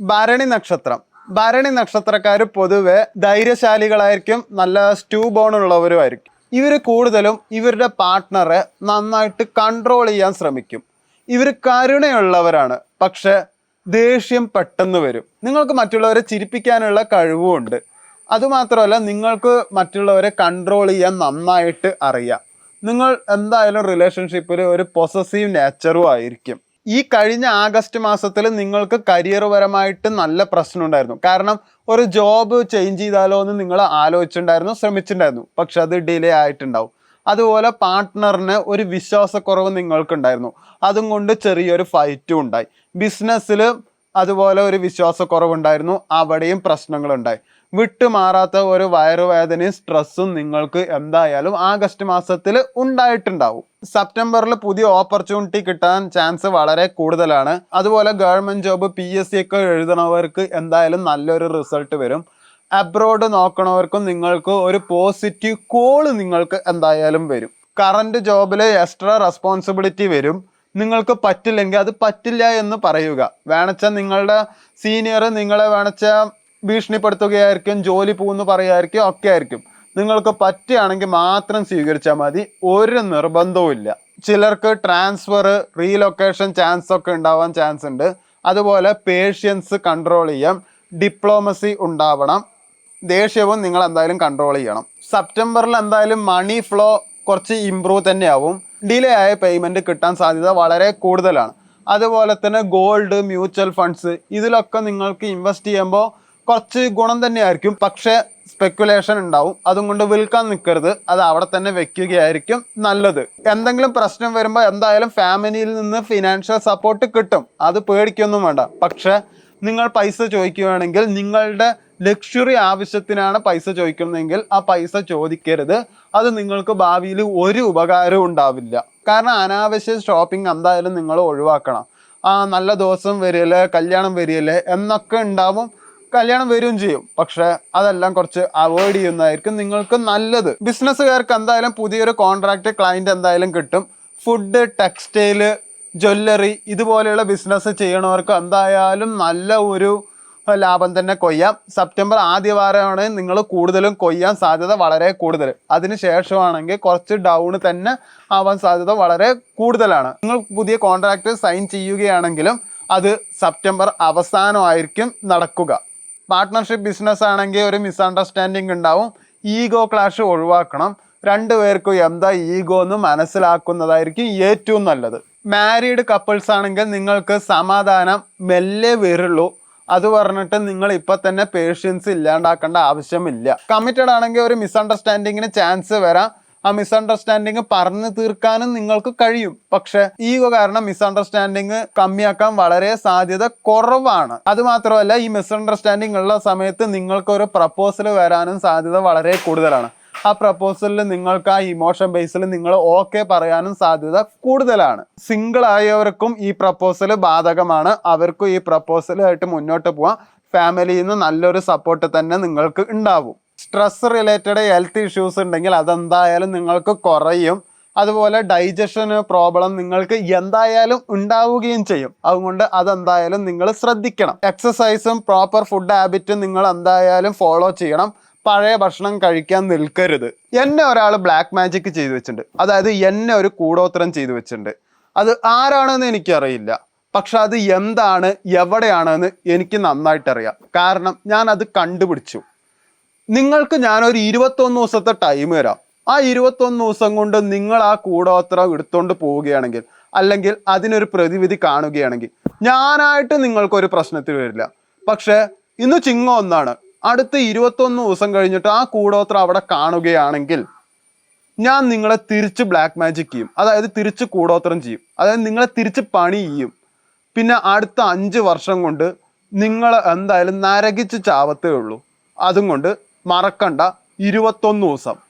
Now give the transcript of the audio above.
ഭരണി നക്ഷത്രം. ഭരണി നക്ഷത്രക്കാർ പൊതുവെ ധൈര്യശാലികളായിരിക്കും നല്ല സ്റ്റൂ ബോൺ ഉള്ളവരുമായിരിക്കും ഇവർ കൂടുതലും ഇവരുടെ പാർട്ട്ണറെ നന്നായിട്ട് കൺട്രോൾ ചെയ്യാൻ ശ്രമിക്കും. ഇവർ കരുണയുള്ളവരാണ് പക്ഷെ ദേഷ്യം പെട്ടെന്ന് വരും. നിങ്ങൾക്ക് മറ്റുള്ളവരെ ചിരിപ്പിക്കാനുള്ള കഴിവുമുണ്ട്. അതുമാത്രമല്ല നിങ്ങൾക്ക് മറ്റുള്ളവരെ കൺട്രോൾ ചെയ്യാൻ നന്നായിട്ട് അറിയാം. നിങ്ങൾ എന്തായാലും റിലേഷൻഷിപ്പിൽ ഒരു പൊസസീവ് നേച്ചറും ആയിരിക്കും. ഈ കഴിഞ്ഞ ആഗസ്റ്റ് മാസത്തിൽ നിങ്ങൾക്ക് കരിയർ പരമായിട്ട് നല്ല പ്രശ്നം ഉണ്ടായിരുന്നു കാരണം ഒരു ജോബ് ചേഞ്ച് ചെയ്താലോ എന്ന് നിങ്ങൾ ആലോചിച്ചിട്ടുണ്ടായിരുന്നു ശ്രമിച്ചിട്ടുണ്ടായിരുന്നു. പക്ഷെ അത് ഡിലേ ആയിട്ടുണ്ടാവും. അതുപോലെ പാർട്ട്ണറിന് ഒരു വിശ്വാസക്കുറവ് നിങ്ങൾക്കുണ്ടായിരുന്നു. അതും കൊണ്ട് ചെറിയൊരു ഫൈറ്റും ഉണ്ടായി. ബിസിനസ്സിൽ അതുപോലെ ഒരു വിശ്വാസക്കുറവുണ്ടായിരുന്നു. അവിടെയും പ്രശ്നങ്ങളുണ്ടായി. വിട്ടുമാറാത്ത ഒരു വയറുവേദനയും സ്ട്രെസ്സും നിങ്ങൾക്ക് എന്തായാലും ആഗസ്റ്റ് മാസത്തിൽ ഉണ്ടായിട്ടുണ്ടാവും. സെപ്റ്റംബറിൽ പുതിയ ഓപ്പർച്യൂണിറ്റി കിട്ടാൻ ചാൻസ് വളരെ കൂടുതലാണ്. അതുപോലെ government job P S C ഒക്കെ എഴുതണവർക്ക് എന്തായാലും നല്ലൊരു റിസൾട്ട് വരും. അബ്രോഡ് നോക്കണവർക്കും നിങ്ങൾക്ക് ഒരു പോസിറ്റീവ് കോൾ നിങ്ങൾക്ക് എന്തായാലും വരും. കറണ്ട് ജോബിൽ എക്സ്ട്രാ റെസ്പോൺസിബിലിറ്റി വരും. നിങ്ങൾക്ക് പറ്റില്ലെങ്കിൽ അത് പറ്റില്ല എന്ന് പറയുക. വേണച്ച നിങ്ങളുടെ സീനിയർ നിങ്ങളെ വേണച്ച ഭീഷണിപ്പെടുത്തുകയായിരിക്കും ജോലി പോകുന്നു പറയുമായിരിക്കും ഒക്കെ ആയിരിക്കും. നിങ്ങൾക്ക് പറ്റുകയാണെങ്കിൽ മാത്രം സ്വീകരിച്ചാൽ മതി. ഒരു നിർബന്ധവും ചിലർക്ക് ട്രാൻസ്ഫർ റീലൊക്കേഷൻ ചാൻസ് ഒക്കെ ഉണ്ടാവാൻ ചാൻസ് ഉണ്ട്. അതുപോലെ പേഷ്യൻസ് കൺട്രോൾ ചെയ്യാം. ഡിപ്ലോമസി ഉണ്ടാവണം. ദേഷ്യവും നിങ്ങൾ എന്തായാലും കൺട്രോൾ ചെയ്യണം. സെപ്റ്റംബറിൽ എന്തായാലും മണി ഫ്ലോ കുറച്ച് ഇമ്പ്രൂവ് തന്നെയാവും. ഡിലേ ആയ പേയ്മെന്റ് കിട്ടാൻ സാധ്യത വളരെ കൂടുതലാണ്. അതുപോലെ തന്നെ ഗോൾഡ് മ്യൂച്വൽ ഫണ്ട്സ് ഇതിലൊക്കെ നിങ്ങൾക്ക് ഇൻവെസ്റ്റ് ചെയ്യുമ്പോൾ കുറച്ച് ഗുണം തന്നെയായിരിക്കും. പക്ഷേ സ്പെക്കുലേഷൻ ഉണ്ടാവും. അതും കൊണ്ട് വിൽക്കാൻ നിൽക്കരുത് അത് അവിടെ തന്നെ വെക്കുകയായിരിക്കും നല്ലത്. എന്തെങ്കിലും പ്രശ്നം വരുമ്പോൾ എന്തായാലും ഫാമിലിയിൽ നിന്ന് ഫിനാൻഷ്യൽ സപ്പോർട്ട് കിട്ടും. അത് പേടിക്കൊന്നും വേണ്ട. പക്ഷേ നിങ്ങൾ പൈസ ചോദിക്കുകയാണെങ്കിൽ നിങ്ങളുടെ ലക്ഷറി ആവശ്യത്തിനാണ് പൈസ ചോദിക്കുന്നതെങ്കിൽ ആ പൈസ ചോദിക്കരുത്. അത് നിങ്ങൾക്ക് ഭാവിയിൽ ഒരു ഉപകാരവും ഉണ്ടാവില്ല. കാരണം അനാവശ്യ ഷോപ്പിംഗ് എന്തായാലും നിങ്ങൾ ഒഴിവാക്കണം. ആ നല്ല ദിവസം വരില്ലേ കല്യാണം വരില്ലേ എന്നൊക്കെ ഉണ്ടാവും. കല്യാണം വരികയും ചെയ്യും. പക്ഷെ അതെല്ലാം കുറച്ച് അവോയ്ഡ് ചെയ്യുന്നതായിരിക്കും നിങ്ങൾക്ക് നല്ലത്. ബിസിനസ്സുകാർക്ക് എന്തായാലും പുതിയൊരു കോൺട്രാക്ട് ക്ലയന്റ് എന്തായാലും കിട്ടും. ഫുഡ് ടെക്സ്റ്റൈൽ ജ്വല്ലറി ഇതുപോലെയുള്ള ബിസിനസ് ചെയ്യണവർക്ക് എന്തായാലും നല്ല ഒരു ലാഭം തന്നെ കൊയ്യാം. സെപ്റ്റംബർ ആദ്യ വാരമാണ് നിങ്ങൾ കൂടുതലും കൊയ്യാൻ സാധ്യത വളരെ കൂടുതൽ. അതിന് ശേഷമാണെങ്കിൽ കുറച്ച് ഡൗൺ തന്നെ ആവാൻ സാധ്യത വളരെ കൂടുതലാണ്. നിങ്ങൾ പുതിയ കോൺട്രാക്ട് സൈൻ ചെയ്യുകയാണെങ്കിലും അത് സെപ്റ്റംബർ അവസാനമായിരിക്കും നടക്കുക. പാർട്ട്ണർഷിപ്പ് ബിസിനസ് ആണെങ്കിൽ ഒരു മിസ്അണ്ടർസ്റ്റാൻഡിങ് ഉണ്ടാവും. ഈഗോ ക്ലാഷ് ഒഴിവാക്കണം. രണ്ടുപേർക്കും എന്താ ഈഗോ എന്ന് മനസ്സിലാക്കുന്നതായിരിക്കും ഏറ്റവും നല്ലത്. മാരീഡ് കപ്പിൾസ് ആണെങ്കിൽ നിങ്ങൾക്ക് സമാധാനം മെല്ലെ വരുള്ളൂ. അത് പറഞ്ഞിട്ട് നിങ്ങൾ ഇപ്പൊ തന്നെ പേഷ്യൻസ് ഇല്ലാണ്ടാക്കേണ്ട ആവശ്യമില്ല. കമ്മിറ്റഡ് ആണെങ്കിൽ ഒരു മിസ്അണ്ടർസ്റ്റാൻഡിങ്ങിന് ചാൻസ് വരാം. ആ മിസ്അണ്ടർസ്റ്റാൻഡിങ് പറഞ്ഞു തീർക്കാനും നിങ്ങൾക്ക് കഴിയും. പക്ഷെ ഈഗോ കാരണം മിസ്അണ്ടർസ്റ്റാൻഡിങ് കമ്മിയാക്കാൻ വളരെ സാധ്യത കുറവാണ്. അത് മാത്രമല്ല ഈ മിസ്അണ്ടർസ്റ്റാൻഡിങ് ഉള്ള സമയത്ത് നിങ്ങൾക്ക് ഒരു പ്രപ്പോസൽ വരാനും സാധ്യത വളരെ കൂടുതലാണ്. ആ പ്രപ്പോസലിൽ നിങ്ങൾക്ക് ആ ഇമോഷൻ ബേസിൽ നിങ്ങൾ ഓക്കെ പറയാനും സാധ്യത കൂടുതലാണ്. സിംഗിൾ ആയവർക്കും ഈ പ്രപ്പോസൽ ബാധകമാണ്. അവർക്കും ഈ പ്രപ്പോസലായിട്ട് മുന്നോട്ട് പോവാം. ഫാമിലിയിൽ നിന്ന് നല്ലൊരു സപ്പോർട്ട് തന്നെ നിങ്ങൾക്ക് ഉണ്ടാവും. സ്ട്രെസ് റിലേറ്റഡ് ഹെൽത്ത് ഇഷ്യൂസ് ഉണ്ടെങ്കിൽ അതെന്തായാലും നിങ്ങൾക്ക് കുറയും. അതുപോലെ ഡൈജഷന് പ്രോബ്ലം നിങ്ങൾക്ക് എന്തായാലും ഉണ്ടാവുകയും ചെയ്യും. അതുകൊണ്ട് അതെന്തായാലും നിങ്ങൾ ശ്രദ്ധിക്കണം. എക്സസൈസും പ്രോപ്പർ ഫുഡ് ഹാബിറ്റും നിങ്ങൾ എന്തായാലും ഫോളോ ചെയ്യണം. പഴയ ഭക്ഷണം കഴിക്കാൻ നിൽക്കരുത്. എന്നെ ഒരാൾ ബ്ലാക്ക് മാജിക് ചെയ്തു വെച്ചിട്ടുണ്ട്. അതായത് എന്നെ ഒരു കൂടോത്രം ചെയ്തു വെച്ചിട്ടുണ്ട്. അത് ആരാണെന്ന് എനിക്കറിയില്ല. പക്ഷെ അത് എന്താണ് എവിടെയാണെന്ന് എനിക്ക് നന്നായിട്ടറിയാം. കാരണം ഞാൻ അത് കണ്ടുപിടിച്ചു. നിങ്ങൾക്ക് ഞാനൊരു ഇരുപത്തൊന്ന് ദിവസത്തെ ടൈം തരാം. ആ ഇരുപത്തൊന്ന് ദിവസം കൊണ്ട് നിങ്ങൾ ആ കൂടോത്ര എടുത്തുകൊണ്ട് പോവുകയാണെങ്കിൽ അല്ലെങ്കിൽ അതിനൊരു പ്രതിവിധി കാണുകയാണെങ്കിൽ ഞാനായിട്ട് നിങ്ങൾക്കൊരു പ്രശ്നത്തിൽ വരില്ല. പക്ഷേ ഇന്ന് ചിങ്ങം ഒന്നാണ്. അടുത്ത ഇരുപത്തൊന്ന് ദിവസം കഴിഞ്ഞിട്ട് ആ കൂടോത്ര അവിടെ കാണുകയാണെങ്കിൽ ഞാൻ നിങ്ങളെ തിരിച്ച് ബ്ലാക്ക് മാജിക് ചെയ്യും. അതായത് തിരിച്ച് കൂടോത്രം ചെയ്യും. അതായത് നിങ്ങളെ തിരിച്ച് പണി ചെയ്യും. പിന്നെ അടുത്ത അഞ്ച് വർഷം കൊണ്ട് നിങ്ങൾ എന്തായാലും നരകിച്ച് ചാവത്തേ ഉള്ളൂ. അതും കൊണ്ട് മറക്കണ്ട. ഇരുപത്തൊന്ന് ദിവസം.